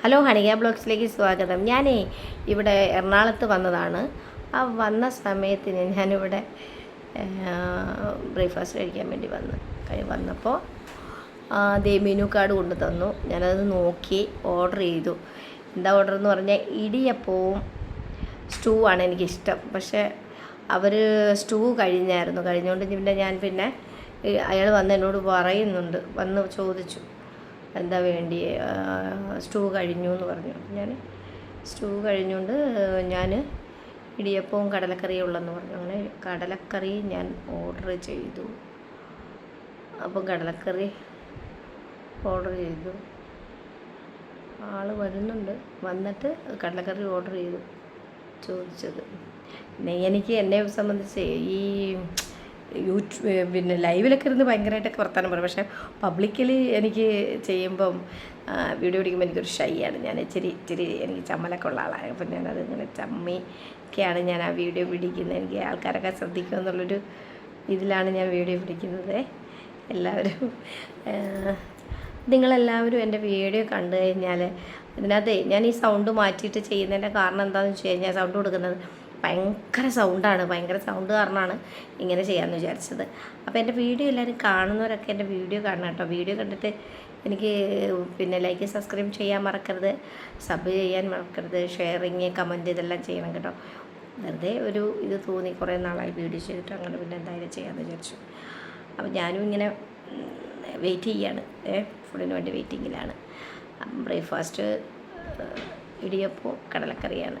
Hello ഹണിക ബ്ലോഗ്സിലേക്ക് സ്വാഗതം. ഞാനേ ഇവിടെ എറണാകുളത്ത് വന്നതാണ്. ആ വന്ന സമയത്തിന് ഞാനിവിടെ ബ്രേക്ക്ഫാസ്റ്റ് കഴിക്കാൻ വേണ്ടി വന്ന് വന്നപ്പോൾ അതേ മെനു കാർഡ് കൊണ്ടു തന്നു ഞാനത് നോക്കി ഓർഡർ ചെയ്തു. എന്താ ഓർഡർ എന്ന് പറഞ്ഞാൽ ഇടിയപ്പവും സ്റ്റൂ ആണ് എനിക്കിഷ്ടം. പക്ഷേ അവർ സ്റ്റൂ കഴിഞ്ഞായിരുന്നു. കഴിഞ്ഞുകൊണ്ട് പിന്നെ ഞാൻ പിന്നെ അയാൾ വന്ന് എന്നോട് പറയുന്നുണ്ട്. വന്ന് ചോദിച്ചു. എന്താ വേണ്ടി സ്റ്റൂ കഴിഞ്ഞു എന്ന് പറഞ്ഞു. ഞാൻ സ്റ്റൂ കഴിഞ്ഞുകൊണ്ട് ഞാൻ ഇടിയപ്പവും കടലക്കറിയും ഉള്ളെന്ന് പറഞ്ഞു. അങ്ങനെ കടലക്കറി ഞാൻ ഓർഡർ ചെയ്തു. അപ്പം കടലക്കറി ഓർഡർ ചെയ്തു. ആൾ വരുന്നുണ്ട്. വന്നിട്ട് കടലക്കറി ഓർഡർ ചെയ്തു. ചോദിച്ചത് എനിക്ക് എന്നെ സംബന്ധിച്ച് ഈ യൂട്യൂബ് പിന്നെ ലൈവിലൊക്കെ ഇരുന്ന് ഭയങ്കരമായിട്ടൊക്കെ വർത്താനം പറയും. പക്ഷേ പബ്ലിക്കലി എനിക്ക് ചെയ്യുമ്പം വീഡിയോ പിടിക്കുമ്പോൾ എനിക്കൊരു ഷൈ ആണ് ഞാൻ ഇച്ചിരി ഇച്ചിരി എനിക്ക് ചമ്മലൊക്കെ ഉള്ള ആളാണ്. അപ്പം ഞാനത് ഇങ്ങനെ ചമ്മിയൊക്കെയാണ് ഞാൻ ആ വീഡിയോ പിടിക്കുന്നത്. എനിക്ക് ആൾക്കാരൊക്കെ ശ്രദ്ധിക്കുക എന്നുള്ളൊരു ഇതിലാണ് ഞാൻ വീഡിയോ പിടിക്കുന്നത്. എല്ലാവരും നിങ്ങളെല്ലാവരും എന്റെ വീഡിയോ കണ്ടു കഴിഞ്ഞാൽ ഇതിനകത്ത് ഞാൻ ഈ സൗണ്ട് മാറ്റിയിട്ട് ചെയ്യുന്നതിന്റെ കാരണം എന്താണെന്ന് വെച്ച് കഴിഞ്ഞാൽ സൗണ്ട് കൊടുക്കുന്നത് ഭയങ്കര സൗണ്ടാണ് ഭയങ്കര സൗണ്ട് കാരണമാണ് ഇങ്ങനെ ചെയ്യാമെന്ന് വിചാരിച്ചത്. അപ്പോൾ എന്റെ വീഡിയോ എല്ലാവരും കാണുന്നവരൊക്കെ എന്റെ വീഡിയോ കാണണം കേട്ടോ. വീഡിയോ കണ്ടിട്ട് എനിക്ക് പിന്നെ ലൈക്ക് സബ്സ്ക്രൈബ് ചെയ്യാൻ മറക്കരുത്. സബ് ചെയ്യാൻ മറക്കരുത്. ഷെയറിങ് കമന്റ് ഇതെല്ലാം ചെയ്യണം കേട്ടോ. വെറുതെ ഒരു ഇത് തോന്നി കുറേ നാളായി വീഡിയോ ചെയ്തിട്ട് അങ്ങനെ പിന്നെ എന്തായാലും ചെയ്യാമെന്ന് വിചാരിച്ചു. അപ്പോൾ ഞാനും ഇങ്ങനെ വെയിറ്റ് ചെയ്യാണ്. ഏ ഫുഡിന് വേണ്ടി വെയിറ്റിങ്ങിലാണ് ബ്രേക്ക്ഫാസ്റ്റ് ഇടിയപ്പോൾ കടലക്കറിയാണ്.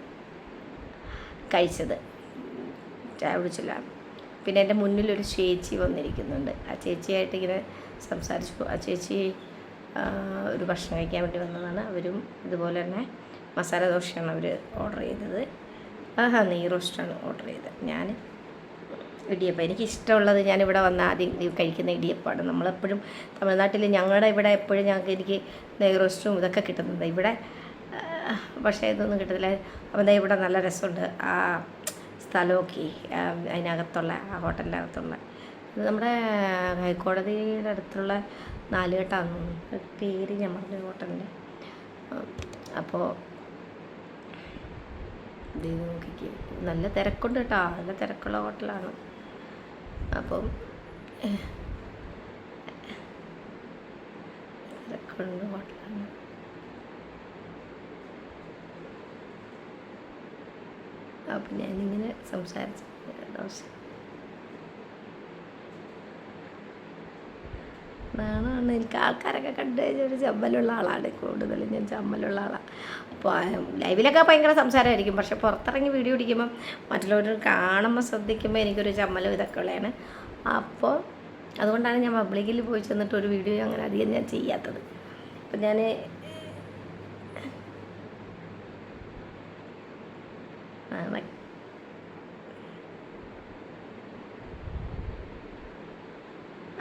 കഴിച്ചത്. ചായ കുടിച്ചില്ല. പിന്നെ എന്റെ മുന്നിലൊരു ചേച്ചി വന്നിരിക്കുന്നുണ്ട്. ആ ചേച്ചിയായിട്ട് ഇങ്ങനെ സംസാരിച്ചു. ആ ചേച്ചി ഒരു ഭക്ഷണം കഴിക്കാൻ വേണ്ടി വന്നതാണ്. അവരും ഇതുപോലെ തന്നെ മസാല ദോശയാണ് അവർ ഓർഡർ ചെയ്തത്. ആഹാ നെയ് റോസ്റ്റാണ് ഓർഡർ ചെയ്തത്. ഞാൻ ഇടിയപ്പം. എനിക്ക് ഇഷ്ടമുള്ളത് ഞാനിവിടെ വന്ന ആദ്യം കഴിക്കുന്ന ഇടിയപ്പമാണ്. നമ്മളെപ്പോഴും തമിഴ്നാട്ടിൽ ഞങ്ങളുടെ ഇവിടെ എപ്പോഴും ഞങ്ങൾക്ക് എനിക്ക് നെയ് റോസ്റ്റും ഇതൊക്കെ കിട്ടുന്നുണ്ട്. ഇവിടെ പക്ഷേ ഇതൊന്നും കിട്ടത്തില്ല. അപ്പം ദേ ഇവിടെ നല്ല രസമുണ്ട്. ആ സ്ഥലമൊക്കെ അതിനകത്തുള്ള ആ ഹോട്ടലിന്റെ അകത്തുള്ള ഇത് നമ്മുടെ ഹൈക്കോടതിയുടെ അടുത്തുള്ള നാലുകെട്ടാന്ന് പേര് ഞാൻ പറഞ്ഞു ഹോട്ടലിന്റെ. അപ്പോൾ ഇത് നോക്കിക്ക്. നല്ല തിരക്കുണ്ട് കേട്ടോ. നല്ല തിരക്കുള്ള ഹോട്ടലാണ്. അപ്പം തിരക്കുള്ള ഹോട്ടലാണ്. അപ്പം ഞാനിങ്ങനെ സംസാരിച്ചു. ദോശ നാണമാണ് എനിക്ക് ആൾക്കാരൊക്കെ കണ്ടു കഴിഞ്ഞാൽ ഒരു ചമ്മലുള്ള ആളാണ് കൂടുതൽ ഞാൻ ചമ്മലുള്ള ആളാണ് അപ്പോൾ ലൈവിലൊക്കെ ഭയങ്കര സംസാരമായിരിക്കും. പക്ഷെ പുറത്തിറങ്ങി വീഡിയോ പിടിക്കുമ്പം മറ്റുള്ളവർ കാണുമ്പോൾ ശ്രദ്ധിക്കുമ്പോൾ എനിക്കൊരു ചമ്മലും ഇതൊക്കെ ഉള്ളതാണ്. അപ്പോൾ അതുകൊണ്ടാണ് ഞാൻ പബ്ലിക്കിൽ പോയി ചെന്നിട്ട് ഒരു വീഡിയോ അങ്ങനെ അധികം ഞാൻ ചെയ്യാത്തത്. അപ്പം ഞാൻ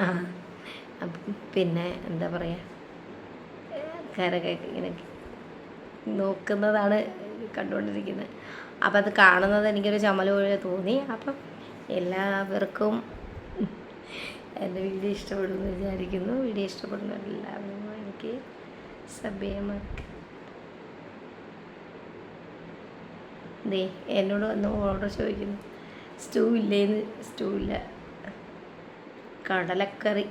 ആ പിന്നെ എന്താ പറയുക കരകെ ഇങ്ങനെ നോക്കുന്നതാണ് കണ്ടുകൊണ്ടിരിക്കുന്നത്. അപ്പം അത് കാണുന്നത് എനിക്കൊരു ചമല പോലെ തോന്നി. അപ്പം എല്ലാവർക്കും എന്റെ വീഡിയോ ഇഷ്ടപ്പെടുമെന്ന് വിചാരിക്കുന്നു. വീഡിയോ ഇഷ്ടപ്പെടുന്ന എല്ലാവരും എനിക്ക് ചെയ്യാൻ ദേ എന്നോട് വന്ന് ഓർഡർ ചോദിക്കുന്നു. സ്റ്റൂ ഇല്ലേന്ന് സ്റ്റൂ ഇല്ല കടലക്കറി.